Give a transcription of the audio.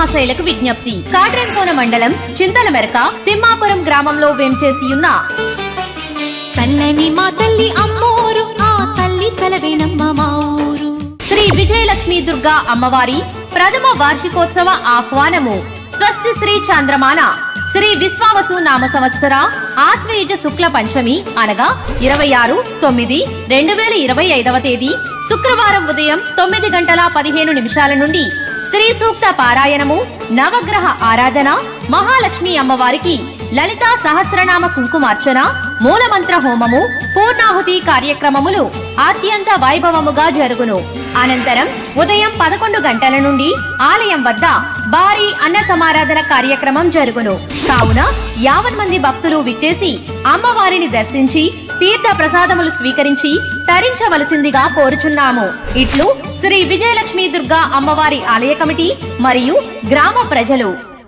మహాశైలకు విజ్ఞప్తి. కాట్రేంకోన మండలం చింతల మెరక తిమ్మాపురం గ్రామంలో వేంచేసి ఉన్న మా తల్లి అమ్మోరు ఆ తల్లి చలవేనమ్మ మా ఊరు. శ్రీ విజయలక్ష్మి దుర్గా అమ్మవారి ప్రథమ వార్షికోత్సవ ఆహ్వానము. స్వస్తి శ్రీ చంద్రమాన. శ్రీ విశ్వావసు నామ సంవత్సర ఆశ్వయుజ శుక్ల పంచమి అనగా ఇరవై ఆరు తొమ్మిది రెండు వేల ఇరవై ఐదవ తేదీ శుక్రవారం ఉదయం తొమ్మిది గంటల పదిహేను నిమిషాల నుండి శ్రీ సూక్త పారాయణము నవగ్రహ ఆరాధన మహాలక్ష్మి అమ్మవారికి లలితా సహస్రనామ కుంకుమార్చన మూలమంత్ర హోమము పూర్ణాహుతి కార్యక్రమములు అత్యంత వైభవముగా జరుగును. అనంతరం ఉదయం పదకొండు గంటల నుండి ఆలయం వద్ద భారీ అన్న సమారాధన కార్యక్రమం జరుగును. కావున యావన్ మంది భక్తులు విచ్చేసి అమ్మవారిని దర్శించి తీర్థ ప్రసాదములు స్వీకరించి తరించవలసిందిగా కోరుచున్నాము. ఇట్లు శ్రీ విజయలక్ష్మి దుర్గా అమ్మవారి ఆలయ కమిటీ మరియు గ్రామ ప్రజలు.